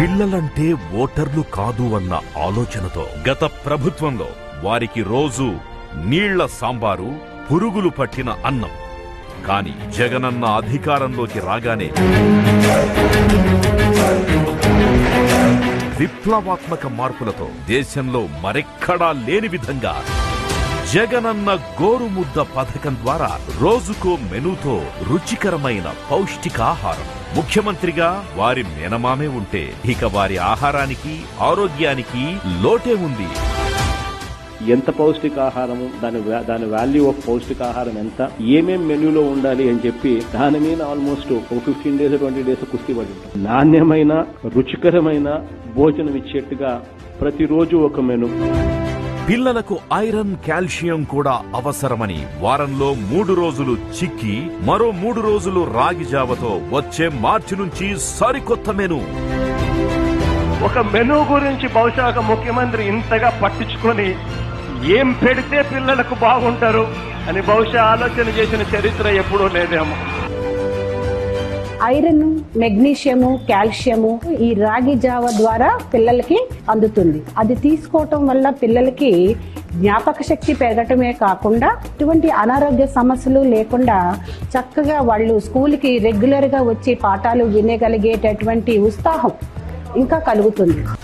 పిల్లలంటే ఓటర్లు కాదు అన్న ఆలోచనతో గత ప్రభుత్వంలో వారికి రోజు నీళ్ళ సాంబారు పురుగులు పట్టిన అన్నం. కాని జగనన్న అధికారంలోకి రాగానే విప్లవాత్మక మార్పులతో దేశంలో మరెక్కడా లేని విధంగా జగనన్న గోరుముద్ద పథకం ద్వారా రోజుకో మెనూతో రుచికరమైన పౌష్టికాహారం ముఖ్యమంత్రిగా వారి మేనమామే ఉంటే ఇక వారి ఆహారానికి ఆరోగ్యానికి లోటే ఉంది. ఎంత పౌష్టికాహారము దాని దాని వాల్యూ ఆఫ్ పౌష్టికాహారం ఎంత ఏమేం మెన్యూలో ఉండాలి అని చెప్పి దాని మీద ఆల్మోస్ట్ ఒక ఫిఫ్టీన్ డేస్ ట్వంటీ డేస్ కుస్తీ పడి నాణ్యమైన రుచికరమైన భోజనం ఇచ్చేట్టుగా ప్రతిరోజు ఒక మెను పిల్లలకు ఐరన్ కాల్షియం కూడా అవసరమని వారంలో మూడు రోజులు చిక్కి మరో మూడు రోజులు రాగి జావతో వచ్చే మార్చి నుంచి సరికొత్త మెను. ఒక మెను గురించి బహుశా ఒక ముఖ్యమంత్రి ఇంతగా పట్టించుకొని ఏం పెడితే పిల్లలకు బాగుంటారు అని బహుశా ఆలోచన చేసిన చరిత్ర ఎప్పుడూ లేదేమో. ఐరన్ మెగ్నీషియము కాల్షియము ఈ రాగి జావ ద్వారా పిల్లలకి అందుతుంది. అది తీసుకోవటం వల్ల పిల్లలకి జ్ఞాపక శక్తి పెరగటమే కాకుండా ఎటువంటి అనారోగ్య సమస్యలు లేకుండా చక్కగా వాళ్ళు స్కూల్కి రెగ్యులర్గా వచ్చి పాఠాలు వినగలిగేటటువంటి ఉత్సాహం ఇంకా కలుగుతుంది.